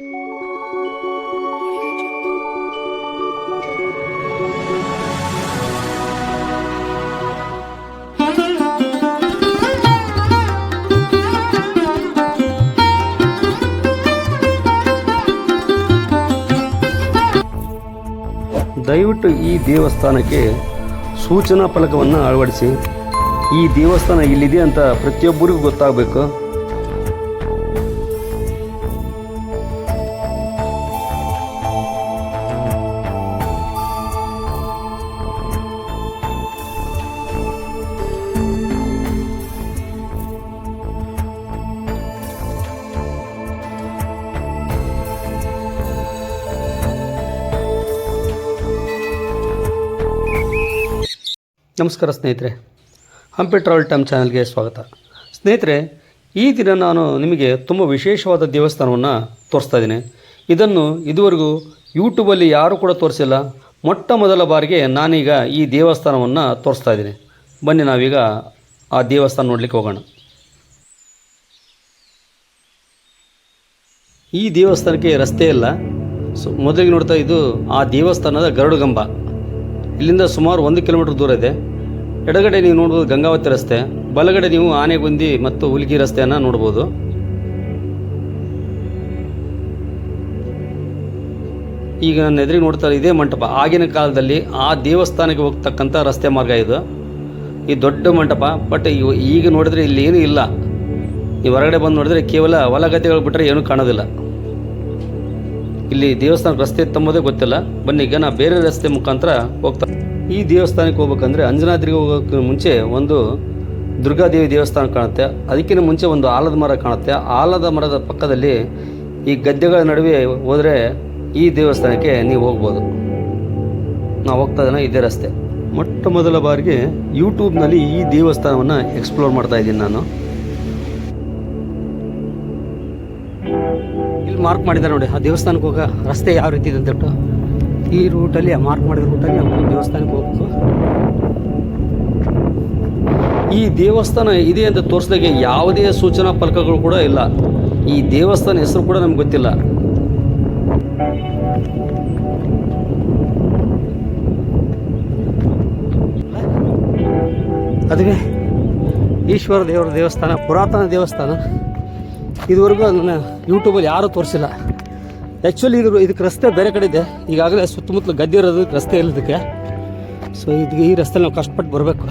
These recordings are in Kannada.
ದಯವಿಟ್ಟು ಈ ದೇವಸ್ಥಾನಕ್ಕೆ ಸೂಚನಾ ಫಲಕವನ್ನು ಅಳವಡಿಸಿ. ಈ ದೇವಸ್ಥಾನ ಇಲ್ಲಿದೆ ಅಂತ ಪ್ರತಿಯೊಬ್ಬರಿಗೂ ಗೊತ್ತಾಗಬೇಕು. ನಮಸ್ಕಾರ ಸ್ನೇಹಿತರೆ. ಹಂಪಿ ಟ್ರಾವೆಲ್ ಟೈಮ್ ಚಾನಲ್ಗೆ ಸ್ವಾಗತ. ಸ್ನೇಹಿತರೆ, ಈ ದಿನ ನಾನು ನಿಮಗೆ ತುಂಬ ವಿಶೇಷವಾದ ದೇವಸ್ಥಾನವನ್ನು ತೋರಿಸ್ತಾ ಇದ್ದೀನಿ. ಇದನ್ನು ಇದುವರೆಗೂ ಯೂಟ್ಯೂಬಲ್ಲಿ ಯಾರೂ ಕೂಡ ತೋರಿಸಿಲ್ಲ. ಮೊಟ್ಟ ಮೊದಲ ಬಾರಿಗೆ ನಾನೀಗ ಈ ದೇವಸ್ಥಾನವನ್ನು ತೋರಿಸ್ತಾ ಇದ್ದೀನಿ. ಬನ್ನಿ ನಾವೀಗ ಆ ದೇವಸ್ಥಾನ ನೋಡಲಿಕ್ಕೆ ಹೋಗೋಣ. ಈ ದೇವಸ್ಥಾನಕ್ಕೆ ರಸ್ತೆ ಇಲ್ಲ. ಸೊ, ಮೊದಲಿಗೆ ನೋಡ್ತಾ ಇದು ಆ ದೇವಸ್ಥಾನದ ಗರುಡುಗಂಬ. ಇಲ್ಲಿಂದ ಸುಮಾರು ಒಂದು ಕಿಲೋಮೀಟರ್ ದೂರ ಇದೆ. ಎಡಗಡೆ ನೀವು ನೋಡ್ಬೋದು ಗಂಗಾವತಿ ರಸ್ತೆ, ಬಲಗಡೆ ನೀವು ಆನೆಗುಂದಿ ಮತ್ತು ಹುಲ್ಗಿ ರಸ್ತೆಯನ್ನು ನೋಡ್ಬೋದು. ಈಗ ನನ್ನ ಎದುರಿಗೆ ನೋಡ್ತಾ ಇದೇ ಮಂಟಪ. ಆಗಿನ ಕಾಲದಲ್ಲಿ ಆ ದೇವಸ್ಥಾನಕ್ಕೆ ಹೋಗ್ತಕ್ಕಂಥ ರಸ್ತೆ ಮಾರ್ಗ ಇದು. ಈ ದೊಡ್ಡ ಮಂಟಪ, ಬಟ್ ಈಗ ನೋಡಿದ್ರೆ ಇಲ್ಲಿ ಏನೂ ಇಲ್ಲ. ನೀವು ಹೊರಗಡೆ ಬಂದು ನೋಡಿದ್ರೆ ಕೇವಲ ಹೊಲಗದ್ದೆಗಳು ಬಿಟ್ಟರೆ ಏನೂ ಕಾಣೋದಿಲ್ಲ. ಇಲ್ಲಿ ದೇವಸ್ಥಾನ ರಸ್ತೆ ತಂಬೋದೇ ಗೊತ್ತಿಲ್ಲ. ಬನ್ನಿ, ಈಗ ನಾ ಬೇರೆ ರಸ್ತೆ ಮುಖಾಂತರ ಹೋಗ್ತಾ ಈ ದೇವಸ್ಥಾನಕ್ಕೆ ಹೋಗ್ಬೇಕಂದ್ರೆ ಅಂಜನಾದ್ರಿಗೆ ಹೋಗೋಕ್ಕೆ ಮುಂಚೆ ಒಂದು ದುರ್ಗಾದೇವಿ ದೇವಸ್ಥಾನ ಕಾಣುತ್ತೆ. ಅದಕ್ಕಿಂತ ಮುಂಚೆ ಒಂದು ಆಲದ ಮರ ಕಾಣುತ್ತೆ. ಆಲದ ಮರದ ಪಕ್ಕದಲ್ಲಿ ಈ ಗದ್ದೆಗಳ ನಡುವೆ ಹೋದರೆ ಈ ದೇವಸ್ಥಾನಕ್ಕೆ ನೀವು ಹೋಗ್ಬೋದು. ನಾವು ಹೋಗ್ತಾ ಇದ್ದಾನೆ, ಇದೇ ರಸ್ತೆ. ಮೊಟ್ಟ ಮೊದಲ ಬಾರಿಗೆ ಯೂಟ್ಯೂಬ್ನಲ್ಲಿ ಈ ದೇವಸ್ಥಾನವನ್ನು ಎಕ್ಸ್ಪ್ಲೋರ್ ಮಾಡ್ತಾ ಇದ್ದೀನಿ ನಾನು. ಮಾರ್ಕ್ ಮಾಡಿದ್ದಾರೆ ನೋಡಿ. ಆ ದೇವಸ್ಥಾನಕ್ಕೆ ಹೋಗೋ ರಸ್ತೆ ಯಾವ ರೀತಿ ಇದೆ ಅಂತ ಹೇಳ್ಬಿಟ್ಟು. ಈ ರೂಟಲ್ಲಿ ಮಾರ್ಕ್ ಮಾಡಿದ ರೂಟಲ್ಲಿ ದೇವಸ್ಥಾನಕ್ಕೆ ಹೋಗ್ಬೇಕು. ಈ ದೇವಸ್ಥಾನ ಇದೆ ಅಂತ ತೋರಿಸಿದಾಗೆ ಯಾವುದೇ ಸೂಚನಾ ಫಲಕಗಳು ಕೂಡ ಇಲ್ಲ. ಈ ದೇವಸ್ಥಾನ ಹೆಸರು ಕೂಡ ನಮ್ಗೆ ಗೊತ್ತಿಲ್ಲ. ಅದುವೇ ಈಶ್ವರ ದೇವರ ದೇವಸ್ಥಾನ, ಪುರಾತನ ದೇವಸ್ಥಾನ. ಇದುವರೆಗೂ ಅದನ್ನು ಯೂಟ್ಯೂಬಲ್ಲಿ ಯಾರೂ ತೋರಿಸಿಲ್ಲ. ಆ್ಯಕ್ಚುಲಿ ಇದು ಇದಕ್ಕೆ ರಸ್ತೆ ಬೇರೆ ಕಡೆ ಇದೆ. ಈಗಾಗಲೇ ಸುತ್ತಮುತ್ತಲು ಗದ್ದೆ ಇರೋದು ರಸ್ತೆ ಇಲ್ಲದಕ್ಕೆ ಸೊ ಇದಕ್ಕೆ ಈ ರಸ್ತೆಲಿ ನಾವು ಕಷ್ಟಪಟ್ಟು ಬರಬೇಕು.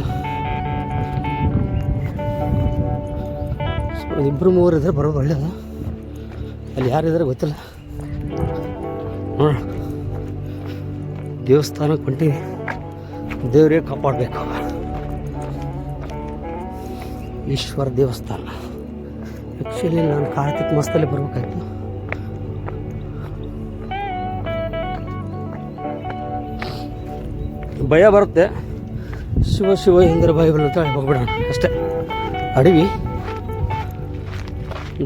ಸೊ ಇಬ್ಬರು ಮೂವರು ಇದ್ದರೆ ಬರೋದು ಒಳ್ಳೆಯದು ಅಲ್ಲಿ ಯಾರಿದ್ದಾರೆ ಗೊತ್ತಿಲ್ಲ. ದೇವಸ್ಥಾನಕ್ಕೆ ಹೊಂಟಿ ದೇವರೇ ಕಾಪಾಡಬೇಕು. ಈಶ್ವರ ದೇವಸ್ಥಾನ. ಆ್ಯಕ್ಚುಲಿ ನಾನು ಕಾರ್ತಿಕ್ ಮಸ್ತಲ್ಲಿ ಬರಬೇಕಾಯ್ತು. ಭಯ ಬರುತ್ತೆ. ಶಿವ ಶಿವ ಇಂದ್ರ ಭಯ ಬರುತ್ತೆ ಹೋಗ್ಬಿಡೋಣ. ಅಷ್ಟೇ. ಅಡವಿ.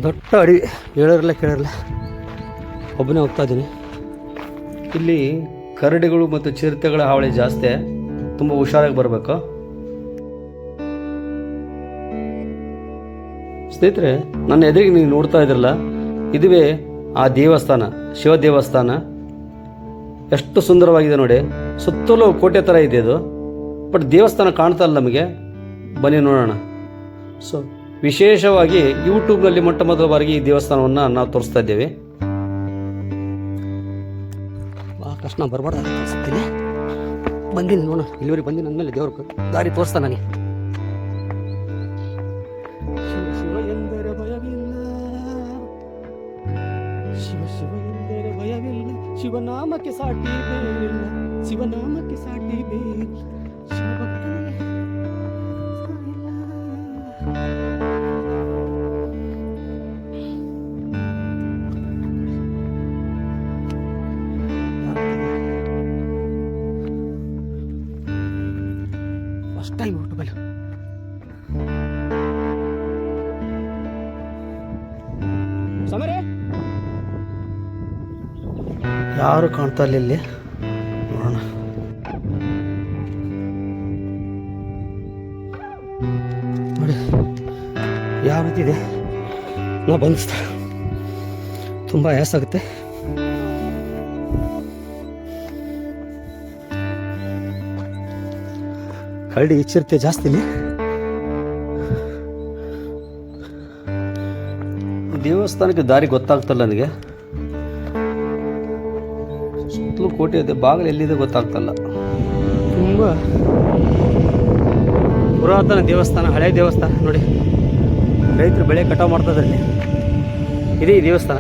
ದೊಡ್ಡ ಅಡವಿ. ಹೇಳಿರಲ್ಲ ಕೇಳಿರಲ್ಲ ಒಬ್ಬನೇ ಹೋಗ್ತಾ ಇದ್ದೀನಿ. ಇಲ್ಲಿ ಕರಡಿಗಳು ಮತ್ತು ಚಿರತೆಗಳ ಹಾವಳಿ ಜಾಸ್ತಿ. ತುಂಬ ಹುಷಾರಾಗಿ ಬರಬೇಕು. ಸ್ನೇಹಿತರೆ, ನನ್ನ ಎದುರಿಗೆ ನೀವು ನೋಡ್ತಾ ಇದ್ರಲ್ಲ, ಇದುವೇ ಆ ದೇವಸ್ಥಾನ, ಶಿವ ದೇವಸ್ಥಾನ. ಎಷ್ಟು ಸುಂದರವಾಗಿದೆ ನೋಡಿ. ಸುತ್ತಲೂ ಕೋಟೆ ಥರ ಇದೆ ಅದು. ಬಟ್ ದೇವಸ್ಥಾನ ಕಾಣ್ತಾ ಇಲ್ಲ ನಮಗೆ. ಬನ್ನಿ ನೋಡೋಣ. ಸೊ ವಿಶೇಷವಾಗಿ ಯೂಟ್ಯೂಬ್ನಲ್ಲಿ ಮೊಟ್ಟ ಮೊದಲ ಬಾರಿಗೆ ಈ ದೇವಸ್ಥಾನವನ್ನು ನಾವು ತೋರಿಸ್ತಾ ಇದ್ದೇವೆ. ಆ ಕೃಷ್ಣ, ಬರಬಾರ್ದು. ಬಂದೀನಿ ನೋಡೋಣ ಇಲ್ಲಿವರೆಗೆ ಬಂದಿನ ಅಂದಮೇಲೆ ದೇವ್ರ ದಾರಿ ತೋರಿಸ್ತಾ ನನಗೆ शिवनाम के साठी बेल शिवनाम के साठी बेल. ಯಾರು ಕಾಣ್ತಾ ಇಲ್ಲ ಇಲ್ಲಿ. ನೋಡೋಣ. ನೋಡಿ, ಯಾವ ಇದೆ? ನಾ ಬಂದಿಸ್ತ ತುಂಬ ಆಗುತ್ತೆ ಕರಡಿ ಇಚ್ಚಿರುತ್ತೆ ಜಾಸ್ತಿ ದೇವಸ್ಥಾನಕ್ಕೆ ದಾರಿ ಗೊತ್ತಾಗ್ತಲ್ಲ ನನಗೆ. ಸುತ್ತಲೂ ಕೋಟೆ ಇದೆ ಬಾಗಿಲು ಎಲ್ಲಿದೆ ಗೊತ್ತಾಗ್ತಲ್ಲ. ತುಂಬ. ಪುರಾತನ ದೇವಸ್ಥಾನ, ಹಳೆ ದೇವಸ್ಥಾನ ನೋಡಿ. ರೈತರು ಬೆಳೆ ಕಟಾವು ಮಾಡ್ತಾ ಇದ್ದಾರೆ ಇದೇ ದೇವಸ್ಥಾನ.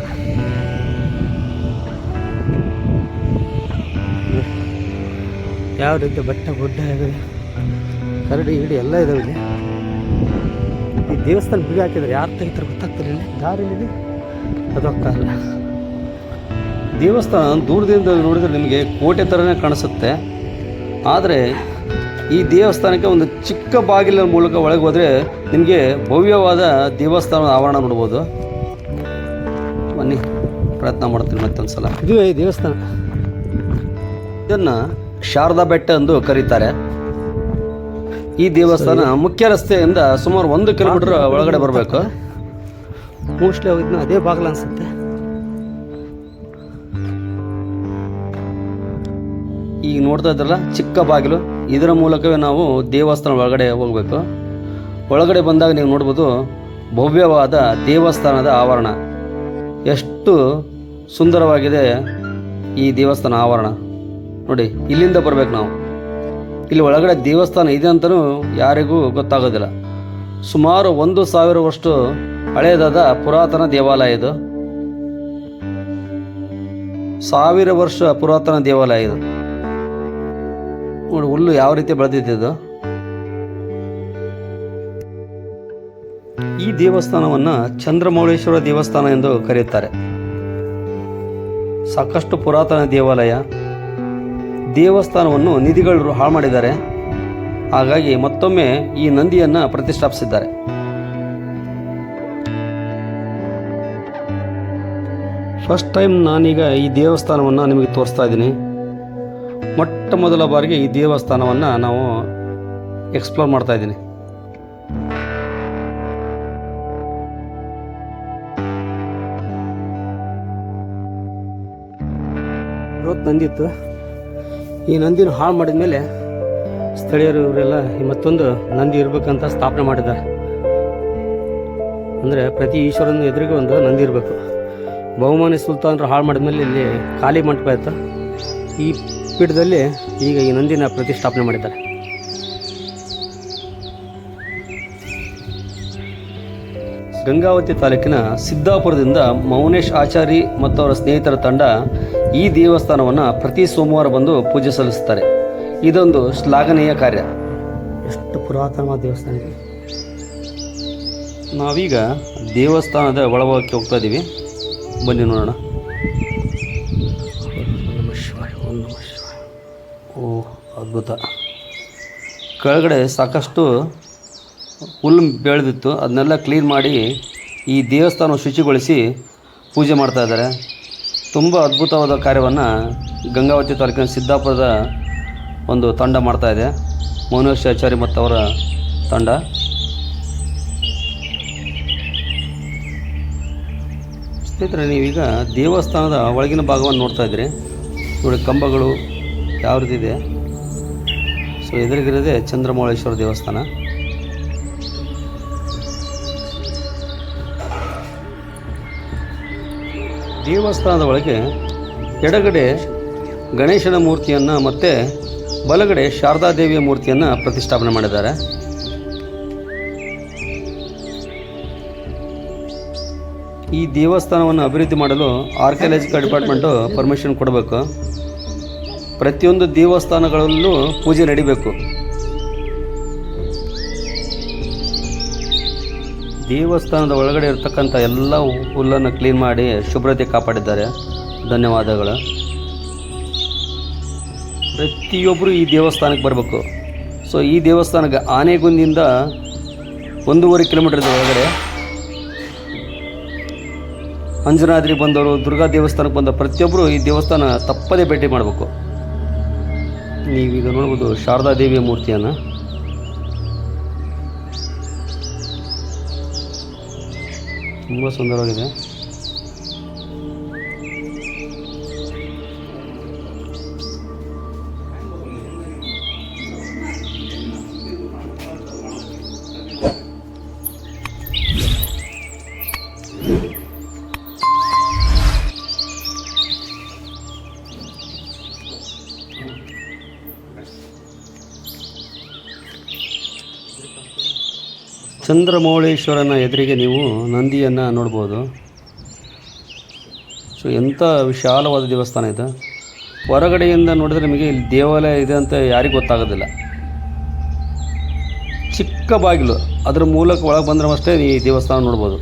ಯಾವ ರೀತಿ ಬೆಟ್ಟ, ಗುಡ್ಡ, ಇದೆ, ಕರಡಿ ಗಿಡಿ ಎಲ್ಲ ಇದಾವೆ ಇಲ್ಲಿ. ಈ ದೇವಸ್ಥಾನ ಬಿಗಿ ಹಾಕಿದ್ರೆ ಯಾರು ತೆಗಿತಾರೆ ಗೊತ್ತಾಗ್ತಿರಲಿಲ್ಲ ಇಲ್ಲಿ. ದಾರಿ ಅದು ದೇವಸ್ಥಾನ ದೂರದಿಂದ ನೋಡಿದರೆ ನಿಮಗೆ ಕೋಟೆ ಥರನೇ ಕಾಣಿಸುತ್ತೆ. ಆದರೆ ಈ ದೇವಸ್ಥಾನಕ್ಕೆ ಒಂದು ಚಿಕ್ಕ ಬಾಗಿಲಿನ ಮೂಲಕ ಒಳಗೆ ಹೋದರೆ ನಿಮಗೆ ಭವ್ಯವಾದ ದೇವಸ್ಥಾನದ ಆವರಣ ನೋಡ್ಬೋದು. ಬನ್ನಿ ಪ್ರಯತ್ನ ಮಾಡ್ತೀನಿ ಮತ್ತೊಂದು ಸಲ ಇದು ಈ ದೇವಸ್ಥಾನ. ಇದನ್ನು ಶಾರದಾ ಬೆಟ್ಟ ಎಂದು ಕರೀತಾರೆ. ಈ ದೇವಸ್ಥಾನ ಮುಖ್ಯ ರಸ್ತೆಯಿಂದ ಸುಮಾರು ಒಂದು ಕಿಲೋಮೀಟರ್ ಒಳಗಡೆ ಬರಬೇಕು. ಮೋಸ್ಟ್ಲಿ ಅದೇ ಬಾಗಿಲು ಅನ್ಸುತ್ತೆ. ಈಗ ನೋಡ್ತಾ ಇದ್ರಲ್ಲ, ಚಿಕ್ಕ ಬಾಗಿಲು. ಇದರ ಮೂಲಕವೇ ನಾವು ದೇವಸ್ಥಾನ ಒಳಗಡೆ ಹೋಗಬೇಕು. ಒಳಗಡೆ ಬಂದಾಗ ನೀವು ನೋಡ್ಬೋದು, ಭವ್ಯವಾದ ದೇವಸ್ಥಾನದ ಆವರಣ. ಎಷ್ಟು ಸುಂದರವಾಗಿದೆ ಈ ದೇವಸ್ಥಾನ ಆವರಣ. ನೋಡಿ, ಇಲ್ಲಿಂದ ಬರಬೇಕು ನಾವು. ಇಲ್ಲಿ ಒಳಗಡೆ ದೇವಸ್ಥಾನ ಇದೆ ಅಂತಲೂ ಯಾರಿಗೂ ಗೊತ್ತಾಗೋದಿಲ್ಲ. ಸುಮಾರು ಒಂದು ಸಾವಿರ ವರ್ಷ ಹಳೆಯದಾದ ಪುರಾತನ ದೇವಾಲಯ ಇದು. ಸಾವಿರ ವರ್ಷ ಪುರಾತನ ದೇವಾಲಯ ಇದು. ಹುಲ್ಲು ಯಾವ ರೀತಿ ಬೆಳೆದಿದ್ದು ಈ ದೇವಸ್ಥಾನವನ್ನ ಚಂದ್ರಮೌಳೇಶ್ವರ ದೇವಸ್ಥಾನ ಎಂದು ಕರೆಯುತ್ತಾರೆ. ಸಾಕಷ್ಟು ಪುರಾತನ ದೇವಾಲಯ. ದೇವಸ್ಥಾನವನ್ನು ನಿಧಿಗಳು ಹಾಳು ಮಾಡಿದ್ದಾರೆ ಹಾಗಾಗಿ ಮತ್ತೊಮ್ಮೆ ಈ ನಂದಿಯನ್ನ ಪ್ರತಿಷ್ಠಾಪಿಸಿದ್ದಾರೆ. ಫಸ್ಟ್ ಟೈಮ್ ನಾನೀಗ ಈ ದೇವಸ್ಥಾನವನ್ನು ನಿಮಗೆ ತೋರಿಸ್ತಾ ಇದ್ದೀನಿ. ಮೊಟ್ಟ ಮೊದಲ ಬಾರಿಗೆ ಈ ದೇವಸ್ಥಾನವನ್ನು ನಾವು ಎಕ್ಸ್ಪ್ಲೋರ್ ಮಾಡ್ತಾ ಇದ್ದೀನಿ. ಬೃಹತ್ ನಂದಿ ಇತ್ತು ಈ ನಂದಿನ ಹಾಳು ಮಾಡಿದ ಮೇಲೆ ಸ್ಥಳೀಯರು ಇವರೆಲ್ಲ ಮತ್ತೊಂದು ನಂದಿ ಇರಬೇಕಂತ ಸ್ಥಾಪನೆ ಮಾಡಿದ್ದಾರೆ. ಅಂದರೆ ಪ್ರತಿ ಈಶ್ವರನ ಎದುರಿಗೆ ಒಂದು ನಂದಿ ಇರಬೇಕು. ಬಹುಮಾನಿ ಸುಲ್ತಾನರು ಹಾಳು ಮಾಡಿದ ಮೇಲೆ ಇಲ್ಲಿ ಖಾಲಿ ಮಂಟಪ ಇತ್ತು. ಈ ಪೀಠದಲ್ಲಿ ಈಗ ಈ ನಂದಿನ ಪ್ರತಿಷ್ಠಾಪನೆ ಮಾಡಿದ್ದಾರೆ. ಗಂಗಾವತಿ ತಾಲೂಕಿನ ಸಿದ್ದಾಪುರದಿಂದ ಮೌನೇಶ್ ಆಚಾರಿ ಮತ್ತು ಅವರ ಸ್ನೇಹಿತರ ತಂಡ ಈ ದೇವಸ್ಥಾನವನ್ನು ಪ್ರತಿ ಸೋಮವಾರ ಬಂದು ಪೂಜೆ ಸಲ್ಲಿಸುತ್ತಾರೆ. ಇದೊಂದು ಶ್ಲಾಘನೀಯ ಕಾರ್ಯ. ಎಷ್ಟು ಪುರಾತನವಾದ ದೇವಸ್ಥಾನ ಇದೆ. ನಾವೀಗ ದೇವಸ್ಥಾನದ ಒಳಭಾಗಕ್ಕೆ ಹೋಗ್ತಾ ಇದ್ದೀವಿ ಬನ್ನಿ ನೋಡೋಣ. ಅದ್ಭುತ. ಕೆಳಗಡೆ ಸಾಕಷ್ಟು ಹುಲ್ಲು ಬೆಳೆದಿತ್ತು. ಅದನ್ನೆಲ್ಲ ಕ್ಲೀನ್ ಮಾಡಿ ಈ ದೇವಸ್ಥಾನ ಶುಚಿಗೊಳಿಸಿ ಪೂಜೆ ಮಾಡ್ತಾ ಇದ್ದಾರೆ. ತುಂಬ ಅದ್ಭುತವಾದ ಕಾರ್ಯವನ್ನು ಗಂಗಾವತಿ ತಾಲೂಕಿನ ಸಿದ್ದಾಪುರದ ಒಂದು ತಂಡ ಮಾಡ್ತಾಯಿದೆ ಇದೆ. ಮೌನೇಶಾಚಾರಿ ಮತ್ತು ಅವರ ತಂಡ. ಸ್ನೇಹಿತರೆ, ನೀವೀಗ ದೇವಸ್ಥಾನದ ಒಳಗಿನ ಭಾಗವನ್ನು ನೋಡ್ತಾ ಇದ್ದೀರಿ. ನೋಡಿ, ಕಂಬಗಳು ಯಾವ ರೀತಿ ಇದೆ. ಸೊ ಎದುರಿಗಿರೋದೇ ಚಂದ್ರಮೌಳೇಶ್ವರ ದೇವಸ್ಥಾನ. ದೇವಸ್ಥಾನದ ಒಳಗೆ ಎಡಗಡೆ ಗಣೇಶನ ಮೂರ್ತಿಯನ್ನು ಮತ್ತು ಬಲಗಡೆ ಶಾರದಾದೇವಿಯ ಮೂರ್ತಿಯನ್ನು ಪ್ರತಿಷ್ಠಾಪನೆ ಮಾಡಿದ್ದಾರೆ. ಈ ದೇವಸ್ಥಾನವನ್ನು ಅಭಿವೃದ್ಧಿ ಮಾಡಲು ಆರ್ಕಿಯಾಲಜಿಕಲ್ ಡಿಪಾರ್ಟ್ಮೆಂಟು ಪರ್ಮಿಷನ್ ಕೊಡಬೇಕು. ಪ್ರತಿಯೊಂದು ದೇವಸ್ಥಾನಗಳಲ್ಲೂ ಪೂಜೆ ನಡಿಬೇಕು. ದೇವಸ್ಥಾನದ ಒಳಗಡೆ ಇರತಕ್ಕಂಥ ಎಲ್ಲ ಹುಲ್ಲನ್ನು ಕ್ಲೀನ್ ಮಾಡಿ ಶುಭ್ರತೆ ಕಾಪಾಡಿದ್ದಾರೆ. ಧನ್ಯವಾದಗಳು. ಪ್ರತಿಯೊಬ್ಬರು ಈ ದೇವಸ್ಥಾನಕ್ಕೆ ಬರಬೇಕು. ಸೊ ಈ ದೇವಸ್ಥಾನಕ್ಕೆ ಆನೆಗುಂದಿಂದ ಒಂದೂವರೆ ಕಿಲೋಮೀಟರ್ ಒಳಗಡೆ ಅಂಜನಾದ್ರಿ ಬಂದವರು, ದುರ್ಗಾ ದೇವಸ್ಥಾನಕ್ಕೆ ಬಂದ ಪ್ರತಿಯೊಬ್ಬರು ಈ ದೇವಸ್ಥಾನ ತಪ್ಪದೇ ಭೇಟಿ ಮಾಡಬೇಕು. ನೀವೀಗ ನೋಡ್ಬೋದು ಶಾರದಾ ದೇವಿಯ ಮೂರ್ತಿಯನ್ನು. ತುಂಬ ಸುಂದರವಾಗಿದೆ. ಚಂದ್ರಮೌಳೇಶ್ವರನ ಎದುರಿಗೆ ನೀವು ನಂದಿಯನ್ನು ನೋಡ್ಬೋದು. ಸೊ ಎಂಥ ವಿಶಾಲವಾದ ದೇವಸ್ಥಾನ ಇದು. ಹೊರಗಡೆಯಿಂದ ನೋಡಿದ್ರೆ ನಿಮಗೆ ಇಲ್ಲಿ ದೇವಾಲಯ ಇದೆ ಅಂತ ಯಾರಿಗೂ ಗೊತ್ತಾಗೋದಿಲ್ಲ. ಚಿಕ್ಕ ಬಾಗಿಲು, ಅದರ ಮೂಲಕ ಒಳಗೆ ಬಂದರೆ ಅಷ್ಟೇ ಈ ದೇವಸ್ಥಾನ ನೋಡ್ಬೋದು.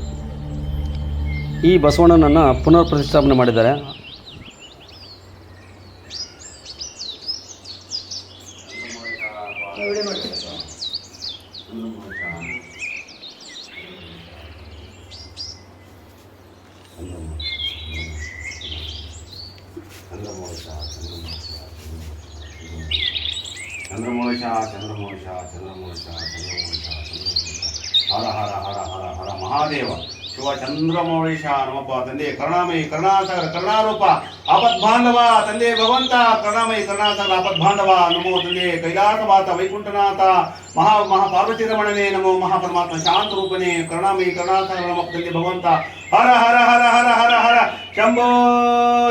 ಈ ಬಸವಣ್ಣನನ್ನು ಪುನರ್ ಪ್ರತಿಷ್ಠಾಪನೆ ಮಾಡಿದ್ದಾರೆ ಚಂದ್ರಮೋಷ ಚಂದ್ರಮೋಷ ಚಂದ್ರಮೋಷ ಚಂದ್ರಮೋಷ ಚಂದ್ರಮೋಷ ಹರ ಹರ ಹರ ಹರ ಹರ ಮಹಾದೇವ ಶಿವ ಚಂದ್ರಮೌಳೇಶ ನಮಪ್ಪ ತಂದೆ ಕರುಣಾಮಯಿ ಕರುಣಾಸಾಗರ ಕರುಣಾರೂಪ ಆಪದ್ಬಾಂಧವ ತಂದೆ ಭಗವಂತ ಕರುಣಾಮಯಿ ಕರುಣಾಸಾಗರ ಆಪದ್ಬಾಂಧವ ನಮೋ ತಂದೆ ಕೈಲಾಸವಾತ ವೈಕುಂಠನಾಥ ಮಹಾ ಮಹಾ ಪಾರ್ವತಿ ರಮಣನೇ ನಮೋ ಮಹಾಪರಮಾತ್ಮ ಶಾಂತ ರೂಪನೇ ಕರುಣಾಮಯಿ ಕರುಣಾಸಾಗರ ನಮಃ ತಂದೆ ಭಗವಂತ ಹರ ಹರ ಹರ ಹರ ಹರ ಹರ ಶಂಭೋ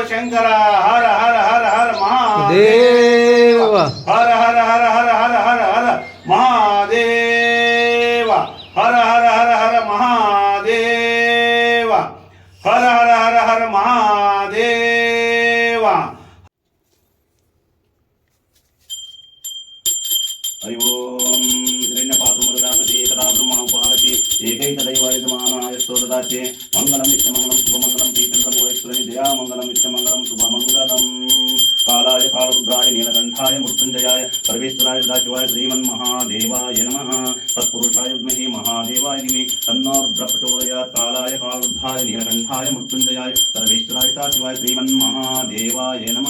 ಶಂಕರ ಹರ ಹರ ಹರ ಹರ ಮಹಾದೇವ ಮಾನಾಯ ಸ್ತೋದಾಚೆ ಮಂಗಲಂ ನಿತ್ಯಮಂಗಲಂ ಶುಭಮಂಗಲಂ ಶ್ರೀಚಂದ್ರಮೂಲೇಶ್ವರಿ ದಯಾ ಮಂಗಲಂ ನಿತ್ಯಮಂಗಲಂ పాదాయ పాలరుద్రాయ నీలకంఠాయ మృత్యుంజయాయ సర్వేశ్వరాయ సదాశివాయ శ్రీమన్మహాదేవాయ నమ తత్పురుషాయ విద్మహే మహాదేవాయ నిమే తన్నోర్ద్ర ప్రచోదయ కాలాయ కాలుద్ధాయ నీలకంఠాయ మృత్యుంజయాయ సర్వేశ్వరాయ సదాశివాయ శ్రీమన్మహాదేవాయ నమ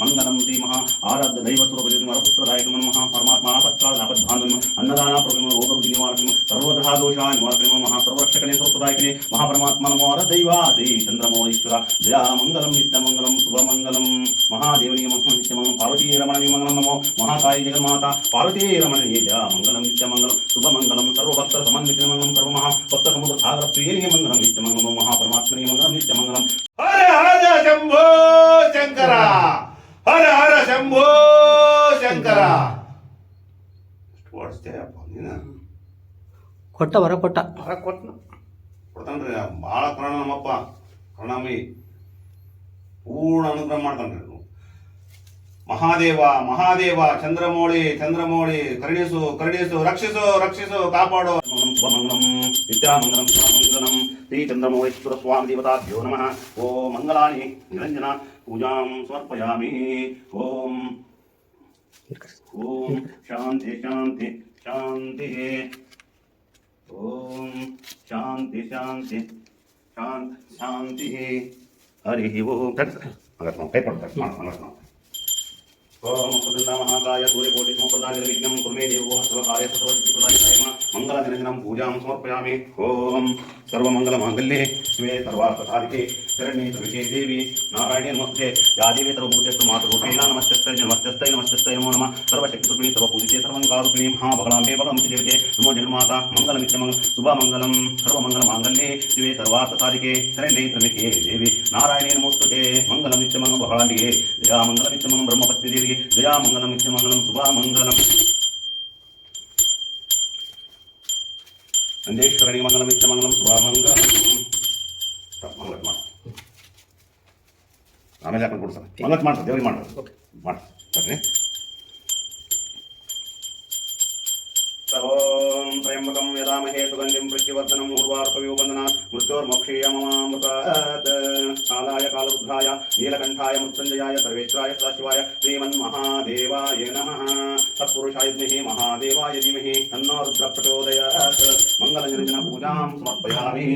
మంగళం శ్రీ మహా ఆరాధ్య దైవ స్వరూపతి వరపుత్రదాయక నమ పరమాత్మా పత్రాల ఆపద్భాంధం అన్నదాన ప్రభుమ రోగరుద్ధి నివారకం సర్వధా దోషాయ నివారకం మహా సర్వరక్షకనే స్వరూపదాయకనే మహాపరమాత్మ నమో అర దైవా దయా మంగళం నిత్యమంగళం శుభమంగళం మహాదేవ ಮಂಗಲಂ ನಿತ್ಯಮಂಗಲಂ ಪಾರ್ವತೀ ರಮಣನಿಗೆ ಮಂಗಲಂ ನಮೋ. ಮಹಾತಾಯಿ ಜಗನ್ಮಾತಾ ಪಾರ್ವತೀ ರಮಣನಿಗೆ ಜಯ. ಮಂಗಲಂ ನಿತ್ಯಮಂಗಲಂ ಶುಭಮಂಗಲಂ ಸರ್ವಭಕ್ತರ ಸಮನ್ವಿತ ಮಂಗಲಂ ಸರ್ವ ಮಹಾ ಭಕ್ತ ಸಮುದ್ರ ಸಾಗರ ಪ್ರಿಯನಿಗೆ ಮಂಗಲಂ ನಿತ್ಯಮಂಗಲಂ ಮಹಾಪರಮಾತ್ಮನಿಗೆ ಮಂಗಲಂ ನಿತ್ಯಮಂಗಲಂ. ಹರ ಹರ ಶಂಭೋ ಶಂಕರ! ಹರ ಹರ ಶಂಭೋ ಶಂಕರ! ಕೊಟ್ಟ ವರ ಕೊಟ್ಟ. ಹೊರ ಕೊಟ್ಟನು ಕೊಡ್ತಾನ್ರಿ ಭಾಳ ಪ್ರಾಣ ನಮ್ಮಪ್ಪ. ಪ್ರಣಾಮಿ ಪೂರ್ಣ ಅನುಗ್ರಹ ಮಾಡ್ತಾನ್ರಿ. ಮಹಾದೇವ ಮಹಾದೇವ ಚಂದ್ರಮೌಳಿ ಚಂದ್ರಮೌಳಿ ಕರುಣಿಸು ಕರುಣಿಸು ರಕ್ಷಿಸು ರಕ್ಷಿಸು ಕಾಪಾಡು ಮಂಗಲಂ ನಿತ್ಯಾಮಂಗಲಂ ಮಂಗಲಂ ಶ್ರೀ ಚಂದ್ರಮೌಳೇಶ್ವರ ಸ್ವಾಮಿ ದೇವತಾಭ್ಯೋ ನಮಃ ಓಂ ಮಂಗಲಾನಿ ನಿರಂಜನ ಪೂಜಾಂ ಸಮರ್ಪಯಾಮಿ ಓಂ ಓಂ ಶಾಂತಿ ಶಾಂತಿ ಶಾಂತಿ ಓಂ ಶಾಂತಿ ಶಾಂತಿ ಶಾಂತಿ ಶಾಂತಿ ಹರಿ ಓಂ ಕೈ ಕೊಡ್ತಾರೆ ओमकृतामहाकाय सूर्यकोटिसमुप्रदानिर्विघ्नं कुर्मे देवो सर्वकार्यसतवचिप्रदायिताय मङ्गलनिरञ्जनं पूजां समर्पयामि। ओम्। సర్వమంగళ మాంగళ్యే శివే సర్వార్థసాధికే. శరణ్యే సవితే దేవి. నారాయణే నమస్తే యాదేవే సర్వభూతేస్తు మాతృపేణ నమస్తై నమస్తై నమస్తై నమో నమ. సర్వశక్తి సుప్రిణి సర్వపూజితే సర్వంగారుపిణి మహాబలాంబే బలం దేవితే. నమో నిర్మాత మంగళమిత్రమ శుభమంగళం. సర్వమంగళ మాంగళ్యే శివే సర్వార్థసాధికే. శరణ్యే సమితే దేవి. నారాయణే నమోస్తుతే మంగళమిత్రమంగ బహళాండిగే జయా మంగళమిత్రమం బ్రహ్మపత్ని దేవి. జయా మంగళమిత్రమంగళం శుభామంగళం ನಂದೇಶ್ವರನಿಗೆ ಮಂಗಲಂ ನಿತ್ಯಮಂಗಲಂ ಶುಭಮಂಗಲಂ ಮಂಗಲ ಮಾಡಿ. ಆಮೇಲೆ ಹಾಕೊಂಡು ಕೊಡ್ತಾರೆ ಮಂಗತ್ ಮಾಡ್ತಾರೆ ದೇವ್ರಿಗೆ ಮಾಡ್ತಾರೆ ಮಾಡ್ತಾರೆ ತ್ರಯಂಬಕಂ ಯದಾಮಹೇ ಸುಗಂಧಿಂ ಪ್ರತ್ಯವರ್ಧನಂ ಊರ್ವಾರ್ಪವ್ಯೋ ಬಂಧನಾತ್ ಮೃತ್ಯೋರ್ಮೋಕ್ಷೀಯ ಮಮಾಮೃತಾತ್ ಕಾಲಾಯ ಕಾಲರುದ್ರಾಯ ನೀಲಕಂಠಾಯ ಮೃತ್ಯುಂಜಯಾಯ ಸರ್ವೇಶ್ವರಾಯ ಸದಾಶಿವಾಯ ಶ್ರೀಮನ್ಮಹಾದೇವಾಯ ನಮಃ ತತ್ಪುರುಷಾಯ ವಿದ್ಮಹಿ ಮಹಾದೇವಾಯ ಧೀಮಹಿ ತನ್ನೋ ರುದ್ರ ಪ್ರಚೋದಯಾತ್ ಮಂಗಲನಿರಂಜನ ಪೂಜಾಂ ಸಮರ್ಪಯಾಮಿ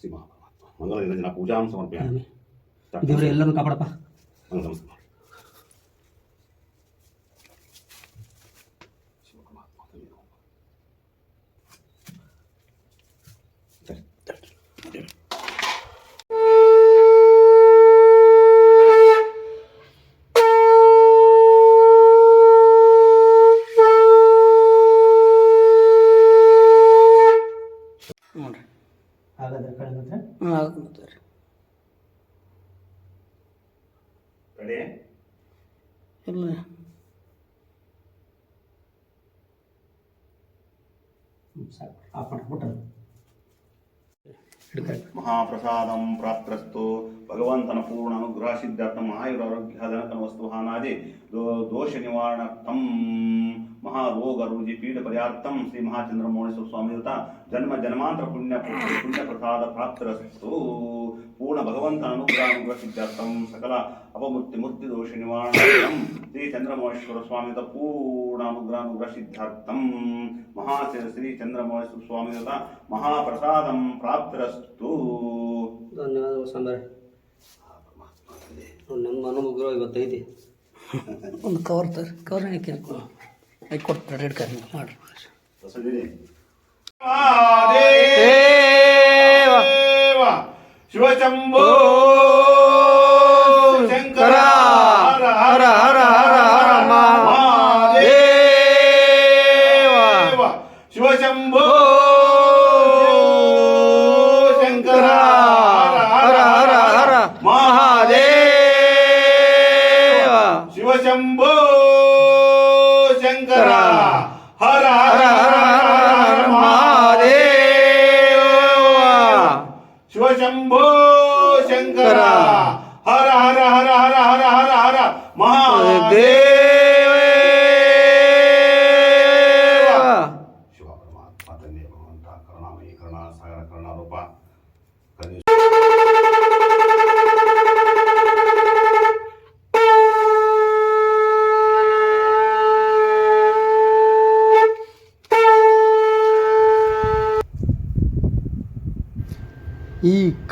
ಶ್ರೀ ಮಹಾಪರಮಾತ್ಮ ಮಂಗಲನಿರಂಜನ ಪೂಜಾಂ ಸಮರ್ಪಯಾಮಿ ದೇವ್ರೆ ಎಲ್ಲರೂ ಕಾಪಾಡಪ್ಪ ಮಂಗಲಂ ನೋಡ್ರಿ ಮಹಾಪ್ರಸಾದಂ ಪ್ರಾಪ್ತಸ್ತು ಭಗವಂತನ ಪೂರ್ಣ ಅನುಗ್ರಹ ಸಿದ್ಧಾರ್ಥಂ ಆಯುರಾರೋಗ್ಯ ಧನಕನ ವಸ್ತು ಹಾನಾದಿ ದೋಷ ನಿವಾರಣಾರ್ಥಂ. ಮಹಾರೋಗ ರುಜಿ ಪೀಠ ಪರ್ಯಾಪ್ತಂ ಶ್ರೀ ಮಹಾಚಂದ್ರ ಮೌಳೇಶ್ವರ ಸ್ವಾಮಿಯುತ ಜನ್ಮ ಜನ್ಮಾಂತರ ಪುಣ್ಯ ಪುಣ್ಯ ಪ್ರಸಾದ ಪ್ರಾಪ್ತರಸ್ತು. ಪೂರ್ಣ ಭಗವಂತನ ಅನುಗ್ರಹ ಸಿದ್ಧಾರ್ಥಂ ಸಕಲ ಅಪಮೂರ್ತಿ ಮೂರ್ತಿ ದೋಷ ನಿವಾರಣ. ಶ್ರೀ ಚಂದ್ರಮೌಳೇಶ್ವರ ಸ್ವಾಮಿಯುತ ಪೂರ್ಣ ಅನುಗ್ರಹ ಅನುಗ್ರಹ ಸಿದ್ಧಾರ್ಥಂ ಮಹಾ ಶ್ರೀ ಚಂದ್ರಮೌಳೇಶ್ವರ ಸ್ವಾಮಿಯುತ ಮಹಾಪ್ರಸಾದಂ ಪ್ರಾಪ್ತರಸ್ತು. ಧನ್ಯವಾದಗಳು ಸಾಂಬಾರ ನಮ್ಮ ಅನುಗ್ರಹ ಇವತ್ತೈತಿ ಒಂದು ಕವರ್ ತರ್ ಕವರ್ ಹಾಕಿ. ಹಾಕಿ ಕೊಡ್ತಾರೆ ರೆಡ್ ಕರ್ ಮಾಡಿರಿ. ಶಿವಶಂಭೋ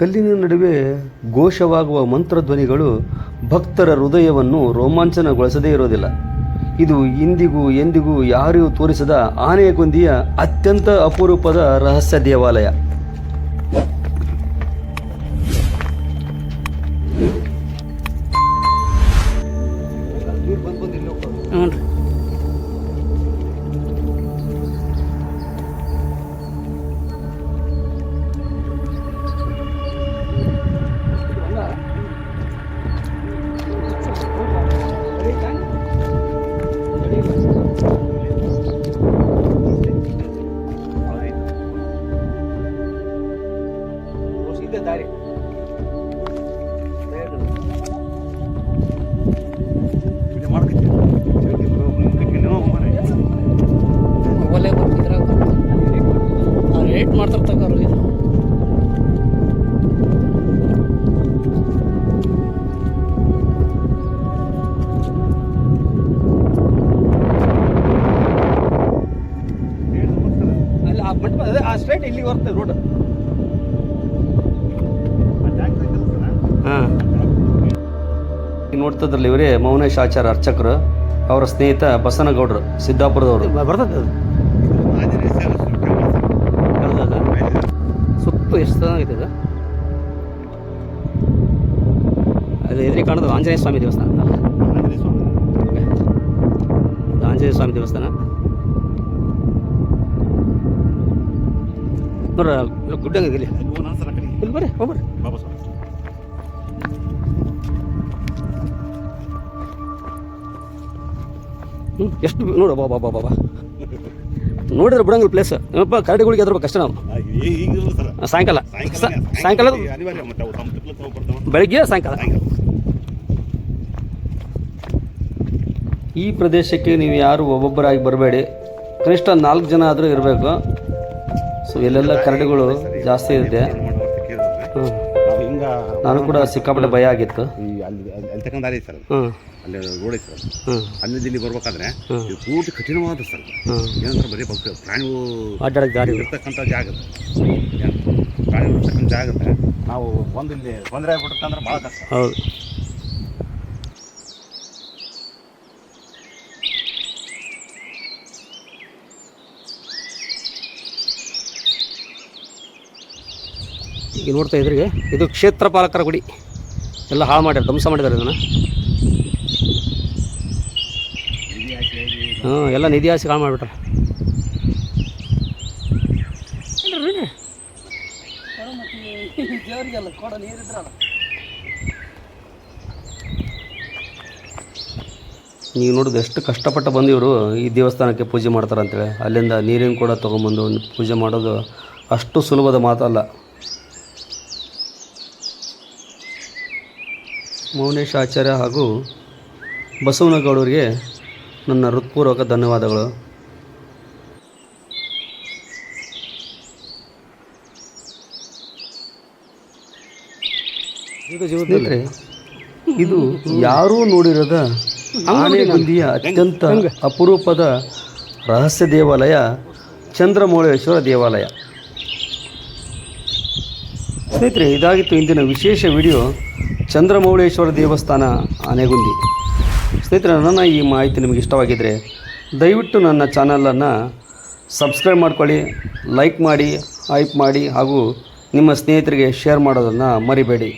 ಕಲ್ಲಿನ ನಡುವೆ ಘೋಷವಾಗುವ ಮಂತ್ರಧ್ವನಿಗಳು ಭಕ್ತರ ಹೃದಯವನ್ನು ರೋಮಾಂಚನಗೊಳಿಸದೇ ಇರೋದಿಲ್ಲ. ಇದು ಇಂದಿಗೂ ಎಂದಿಗೂ ಯಾರಿಗೂ ತೋರಿಸದ ಆನೆಗೊಂದಿಯ ಅತ್ಯಂತ ಅಪರೂಪದ ರಹಸ್ಯ ದೇವಾಲಯ. ಮಾಡ್ತಾರೆ ನೋಡ್ತದ್ರಲ್ಲಿ ಇದು ಅಲ್ಲಿ ಆ ಮಂಟಪ ಅದೇ ಆ ಸ್ಟ್ರೈಟ್ ಇಲ್ಲಿಗೆ ಬರ್ತದೆ ರೋಡ್ ಹಾಂ. ನೋಡ್ತಿದ್ರಲ್ಲ ಇವರೇ ಮೌನೇಶ್ ಆಚಾರ್ಯ ಅರ್ಚಕರು ಅವರ ಸ್ನೇಹಿತ ಬಸನಗೌಡರು ಸಿದ್ದಾಪುರದವರು. ಬರ್ತದೆ ಅದು ಸುತ್ತು ಎಷ್ಟು ಚೆನ್ನಾಗೈತೆ ಅದು ಅದು ಎದುರಿಗೆ ಕಾಣೋದು ಆಂಜನೇಯ ಸ್ವಾಮಿ ದೇವಸ್ಥಾನ ಅಂತ. ಆಂಜನೇಯ ಸ್ವಾಮಿ ದೇವಸ್ಥಾನ. ನೋಡ್ರ ಗುಡ್ಡ ಇಲ್ಲಿ. ಇಲ್ಲಿ ಬರ್ರಿ ಹೋಗ್ಬರ್ರಿ. ಹ್ಞೂ ಎಷ್ಟು ನೋಡು ಬಾಬಾ ಬಾಬಾ ಬಾಬಾ ನೋಡಿದ್ರೆ ಬಿಡಂಗಿಲ್ಲ ಪ್ಲೇಸ್ ಏನಪ್ಪ ಕರಡಿಗಳಿಗೆ ಅದ್ರ ಕಷ್ಟ ನಾವು. ಸಾಯಂಕಾಲ ಸಾಯಂಕಾಲ ಬೆಳಗ್ಗೆ ಸಾಯಂಕಾಲ ಈ ಪ್ರದೇಶಕ್ಕೆ ನೀವು ಯಾರು ಒಬ್ಬೊಬ್ಬರಾಗಿ ಬರಬೇಡಿ ಕನಿಷ್ಠ ನಾಲ್ಕು ಜನ ಆದರೂ ಇರಬೇಕು ಸೊ ಇಲ್ಲೆಲ್ಲ ಕರಡಿಗಳು ಜಾಸ್ತಿ ಇದೆ ಹ್ಞೂ ನಾನು ಕೂಡ ಸಿಕ್ಕಾಪಟ್ಟೆ ಭಯ ಆಗಿತ್ತು ಈ ಅಲ್ಲಿ ಅಲ್ಲಿ ಅಲ್ಲಿ ತಕ್ಕಂತ ದಾರಿ ಸರ್ ಹ್ಞೂ ಅಲ್ಲಿ ರೋಡ್ ಐತೆ ಸರ್ ಹ್ಞೂ ಅಲ್ಲಿಂದ ಇಲ್ಲಿ ಬರ್ಬೇಕಾದ್ರೆ. ಇದು ಪೂರ್ತಿ ಕಠಿಣವಾದ ಸರ್ ಹ್ಞೂ ಏನಂದ್ರೆ ಬರೀ ಭಕ್ತ ಪ್ರಾಣಿಗಳು ಅಡ್ಡಾಡಕ್ಕೆ ದಾರಿ ಇರ್ತಕ್ಕಂಥ ಜಾಗ ಅದು. ಏನು? ಪ್ರಾಣಿಗಳು ಇರ್ತಕ್ಕಂಥ ಜಾಗ ಅದು. ನಾವು ಒಂದು ಇಲ್ಲಿ ತೊಂದರೆ ಆಗ್ಬಿಡುತ್ತೆ ಅಂದ್ರೆ ಭಾಳ ಕಷ್ಟ ಹೌದು ಈಗ ನೋಡ್ತಾ ಇದ್ರಿಗೆ, ಇದು ಕ್ಷೇತ್ರ ಪಾಲಕರ ಗುಡಿ. ಎಲ್ಲ ಹಾಳು ಮಾಡ್ಯಾರ, ಧ್ವಂಸ ಮಾಡಿದ್ದಾರೆ ಇದನ್ನು. ಹ್ಞೂ ಎಲ್ಲ ನಿಧಿ ಆಸೆ ಹಾಳು ಮಾಡಿಬಿಟ್ರೆ. ನೀವು ನೋಡಿದ್ರೆ ಎಷ್ಟು ಕಷ್ಟಪಟ್ಟು ಬಂದು ಇವರು ಈ ದೇವಸ್ಥಾನಕ್ಕೆ ಪೂಜೆ ಮಾಡ್ತಾರೆ ಅಂತೇಳಿ ಅಲ್ಲಿಂದ ನೀರಿನ ಕೂಡ ತೊಗೊಂಬಂದು ಪೂಜೆ ಮಾಡೋದು ಅಷ್ಟು ಸುಲಭದ ಮಾತಲ್ಲ. ಮೌನೇಶ್ ಆಚಾರ್ಯ ಹಾಗೂ ಬಸವನಗೌಡರಿಗೆ ನನ್ನ ಹೃತ್ಪೂರ್ವಕ ಧನ್ಯವಾದಗಳು. ಇದು ಯಾರೂ ನೋಡಿರದ ಆನೆಗುಂದಿಯ ಅತ್ಯಂತ ಅಪರೂಪದ ರಹಸ್ಯ ದೇವಾಲಯ ಚಂದ್ರಮೌಳೇಶ್ವರ ದೇವಾಲಯ. ಸ್ನೇಹಿತರೆ ಇದಾಗಿತ್ತು ಇಂದಿನ ವಿಶೇಷ ವಿಡಿಯೋ. ಚಂದ್ರಮೌಳೇಶ್ವರ ದೇವಸ್ಥಾನ ಆನೆಗುಂದಿ. ಸ್ನೇಹಿತರೆ, ನನ್ನ ಈ ಮಾಹಿತಿ ನಿಮಗೆ ಇಷ್ಟವಾಗಿದ್ದರೆ ದಯವಿಟ್ಟು ನನ್ನ ಚಾನಲನ್ನು ಸಬ್ಸ್ಕ್ರೈಬ್ ಮಾಡ್ಕೊಳ್ಳಿ, ಲೈಕ್ ಮಾಡಿ, ಹೈಪ್ ಮಾಡಿ ಹಾಗೂ ನಿಮ್ಮ ಸ್ನೇಹಿತರಿಗೆ ಶೇರ್ ಮಾಡೋದನ್ನು ಮರಿಬೇಡಿ.